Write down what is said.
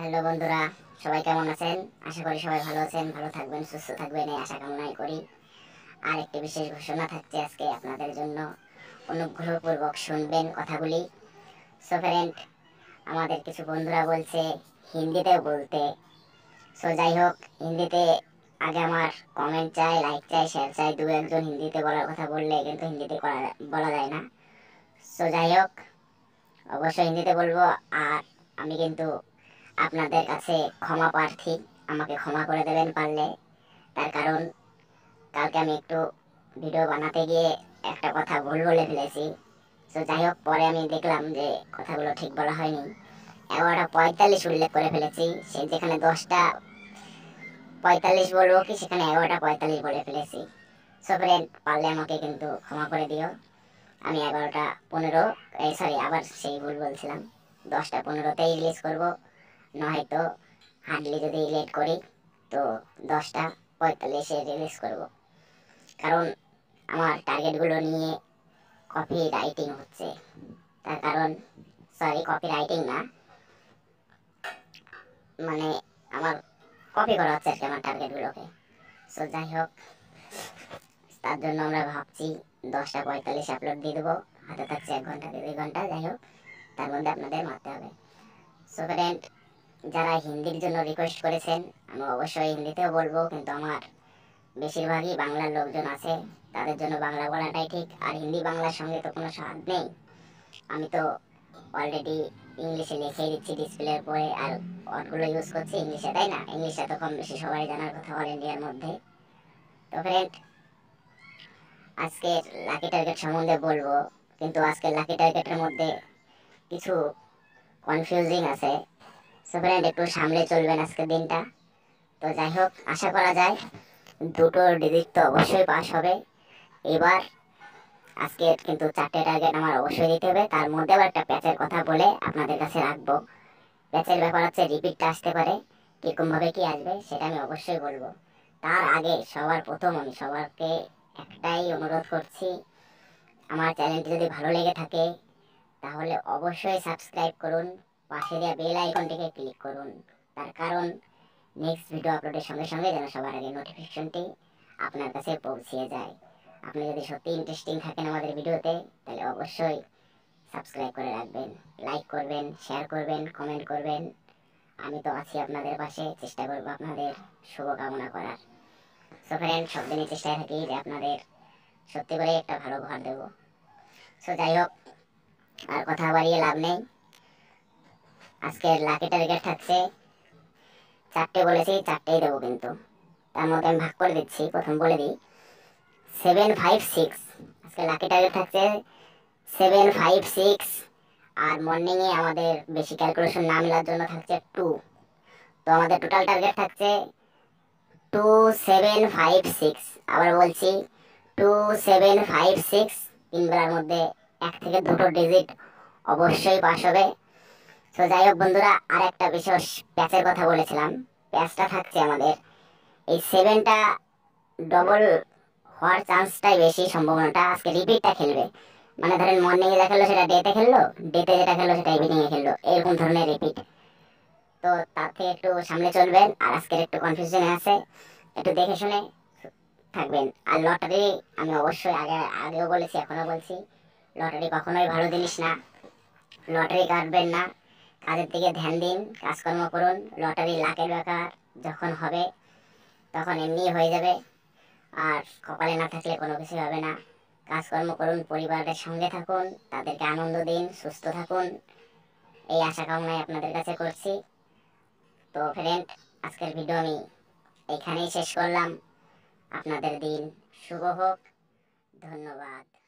Hello বন্ধুরা, সবাই কেমন আছেন? আশা করি সবাই ভালো আছেন, ভালো থাকবেন, সুস্থ থাকবেন, এই আশা কামনাই করি। আর একটি বিশেষ ঘোষণা থাকছে আজকে আপনাদের জন্য। অনুগ্রহপূর্বক শুনবেন কথাগুলি। সো ফ্রেন্ড আমাদের কিছু বন্ধুরা বলছে হিন্দিতে বলতে। সো যাই হোক, হিন্দিতে আগে আমার কমেন্ট চাই লাইক চাই শেয়ার চাই। দু একজন হিন্দিতে বলার কথা বললে কিন্তু হিন্দিতে বলা যায় না। সো যাই হোক, অবশ্যই হিন্দিতে বলব। আর আমি কিন্তু আপনাদের কাছে ক্ষমা প্রার্থী আমাকে ক্ষমা করে দেবেন পারলে। তার কারণ, কালকে আমি একটু ভিডিও বানাতে গিয়ে একটা কথা ভুল বলে ফেলেছি। তো যাই হোক, পরে আমি দেখলাম যে কথাগুলো ঠিক বলা হয়নি। এগারোটা পঁয়তাল্লিশ উল্লেখ করে ফেলেছি। সে যেখানে দশটা পঁয়তাল্লিশ বলব কি, সেখানে এগারোটা পঁয়তাল্লিশ বলে ফেলেছি। সো ফ্রেন্ড পারলে আমাকে কিন্তু ক্ষমা করে দিও। আমি এগারোটা পনেরো, এই সরি আবার সেই ভুল বলছিলাম। দশটা পনেরোতেই রিলিজ করব। নয়তো হার্ডলি যদি লেট করি, তো দশটা পঁয়তাল্লিশে রিলিজ করব। কারণ আমার টার্গেটগুলো নিয়ে কপি রাইটিং হচ্ছে। তার কারণ সরি কপি রাইটিং না। মানে আমার কপি করা হচ্ছে আর কি আমার টার্গেটগুলোকে সো যাই হোক, তার জন্য আমরা ভাবছি দশটা পঁয়তাল্লিশ আপলোড দিয়ে দেবো। হাতে থাকছে এক ঘণ্টা, দুই ঘণ্টা, যাই হোক, তার মধ্যে আপনাদের মারতে হবে। সো ফ্রেন্ড যারা হিন্দির জন্য রিকোয়েস্ট করেছেন, আমি অবশ্যই হিন্দিতেও বলব, কিন্তু আমার বেশিরভাগই বাংলার লোকজন আছে, তাদের জন্য বাংলা বলাটাই ঠিক। আর হিন্দি বাংলার সঙ্গে তো কোনো স্বাদ নেই। আমি তো অলরেডি ইংলিশে লিখে দিচ্ছি ডিসপ্লের পরে, আর ওয়ার্ডগুলো ইউজ করছি ইংলিশে তাই না? ইংলিশে তো কম বেশি সবাই জানার কথা অল ইন্ডিয়ার মধ্যে। তো ফ্রেন্ড আজকে লাকি টার্গেট সম্বন্ধে বলব, কিন্তু আজকে লাকি টার্গেটের মধ্যে কিছু কনফিউজিং আছে। সো একটু সামলে চলবেন আজকের দিনটা। তো যাই হোক, আশা করা যায় দুটো ডিজিট তো অবশ্যই পাস হবে। এবার আজকে কিন্তু চারটে টার্গেট আমার অবশ্যই দিতে হবে। তার মধ্যে আবার একটা প্যাচের কথা বলে আপনাদের কাছে রাখব। প্যাচের ব্যাপার হচ্ছে রিপিটটা আসতে পারে কীরকমভাবে কি আসবে সেটা আমি অবশ্যই বলব। তার আগে সবার প্রথম আমি সবারকে একটাই অনুরোধ করছি, আমার চ্যানেলটি যদি ভালো লেগে থাকে, তাহলে অবশ্যই সাবস্ক্রাইব করুন। পাশে দেওয়া বেল আইকনটিকে ক্লিক করুন। তার কারণ নেক্সট ভিডিও আপলোডের সঙ্গে সঙ্গে যেন সবার আগে নোটিফিকেশনটি আপনার কাছে পৌঁছিয়ে যায়। আপনি যদি সত্যি ইন্টারেস্টিং থাকেন আমাদের ভিডিওতে তাহলে অবশ্যই সাবস্ক্রাইব করে রাখবেন লাইক করবেন শেয়ার করবেন কমেন্ট করবেন। আমি তো আছি আপনাদের পাশে, চেষ্টা করব আপনাদের শুভকামনা করার। সো ফ্রেন্ড সব দিনই চেষ্টায় থাকি যে আপনাদের সত্যি করে একটা ভালো ঘর দেবো। সো যাই হোক, আর কথা বাড়িয়ে লাভ নেই। আজকের লাকি টার্গেট থাকছে। চারটে বলেছি, চারটেই দেবো কিন্তু। তার মধ্যে আমি ভাগ করে দিচ্ছি, প্রথম বলে দিই। সেভেন ফাইভ সিক্স আজকে লাকি টার্গেট থাকছে। সেভেন ফাইভ সিক্স আর মর্নিংয়ে আমাদের বেশি ক্যালকুলেশন না মেলার জন্য থাকছে টু তো আমাদের টোটাল টার্গেট থাকছে টু সেভেন ফাইভ সিক্স আবার বলছি টু সেভেন ফাইভ সিক্স তিন বেলার মধ্যে এক থেকে দুটো ডিজিট অবশ্যই পাস হবে। তো যাই হোক বন্ধুরা আর একটা বিশেষ প্যাচের কথা বলেছিলাম। প্যাচটা থাকছে আমাদের। এই সেভেনটা ডবল হওয়ার চান্সটাই বেশি সম্ভাবনাটা। আজকে রিপিটটা খেলবে। মানে ধরেন মর্নিংয়ে যা খেললো সেটা ডেতে খেললো ডেতে যেটা খেললো সেটা ইভিনিংয়ে খেললো। এরকম ধরনের রিপিট তো তার থেকে একটু সামনে চলবেন, আর আজকের একটু কনফিউশনে আছে। একটু দেখে শুনে থাকবেন। আর লটারি আমি অবশ্যই আগে, আগেও বলেছি, এখনও বলছি লটারি কখনোই ভালো জিনিস না। লটারি কাটবেন না। কাজের দিকে ধ্যান দিন, কাজকর্ম করুন লটারি লাখের ব্যাপার যখন হবে, তখন এমনি হয়ে যাবে। আর কপালে না থাকলে কোনো কিছু হবে না। কাজকর্ম করুন পরিবারের সঙ্গে থাকুন, তাদেরকে আনন্দ দিন, সুস্থ থাকুন। এই আশা কামনাই আপনাদের কাছে করছি। তো ফ্রেন্ড আজকের ভিডিও আমি এখানেই শেষ করলাম। আপনাদের দিন শুভ হোক। ধন্যবাদ।